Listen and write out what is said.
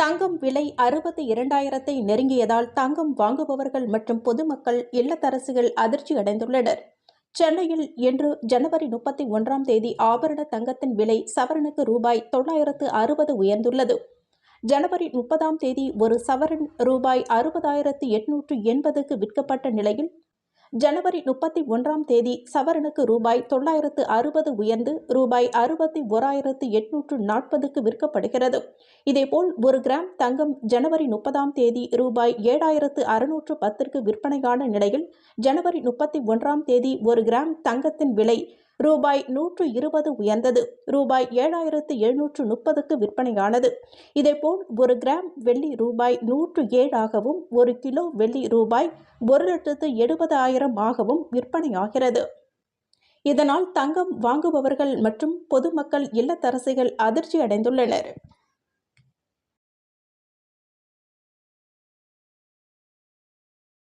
தங்கம் விலை அறுபத்தி இரண்டாயிரத்தை நெருங்கியதால் தங்கம் வாங்குபவர்கள் மற்றும் பொதுமக்கள் இல்லத்தரசிகள் அதிர்ச்சி அடைந்துள்ளனர். சென்னையில் இன்று ஜனவரி முப்பத்தி ஒன்றாம் தேதி ஆபரண தங்கத்தின் விலை சவரனுக்கு ரூபாய் தொள்ளாயிரத்து அறுபது உயர்ந்துள்ளது. ஜனவரி முப்பதாம் தேதி ஒரு சவரன் ரூபாய் அறுபதாயிரத்து எட்நூற்று எண்பதுக்கு விற்கப்பட்ட நிலையில் ஜனவரி முப்பத்தி ஒன்றாம் தேதி சவரனுக்கு ரூபாய் தொள்ளாயிரத்து அறுபது உயர்ந்து ரூபாய் அறுபத்தி ஓராயிரத்து எட்நூற்று நாற்பதுக்கு விற்கப்படுகிறது. இதேபோல் ஒரு கிராம் தங்கம் ஜனவரி முப்பதாம் தேதி ரூபாய் ஏழாயிரத்து அறுநூற்று பத்திற்கு விற்பனையான நிலையில் ஜனவரி முப்பத்தி ஒன்றாம் தேதி ஒரு கிராம் தங்கத்தின் விலை ரூபாய் நூற்று இருபது உயர்ந்தது. ரூபாய் ஏழாயிரத்து எழுநூற்று முப்பதுக்கு விற்பனையானது. இதேபோல் ஒரு கிராம் வெள்ளி ரூபாய் நூற்று ஏழாகவும் ஒரு கிலோ வெள்ளி ரூபாய் ஒரு லட்சத்து எழுபதாயிரம் ஆகவும் விற்பனையாகிறது. இதனால் தங்கம் வாங்குபவர்கள் மற்றும் பொதுமக்கள் இல்லத்தரசிகள் அதிர்ச்சி அடைந்துள்ளனர்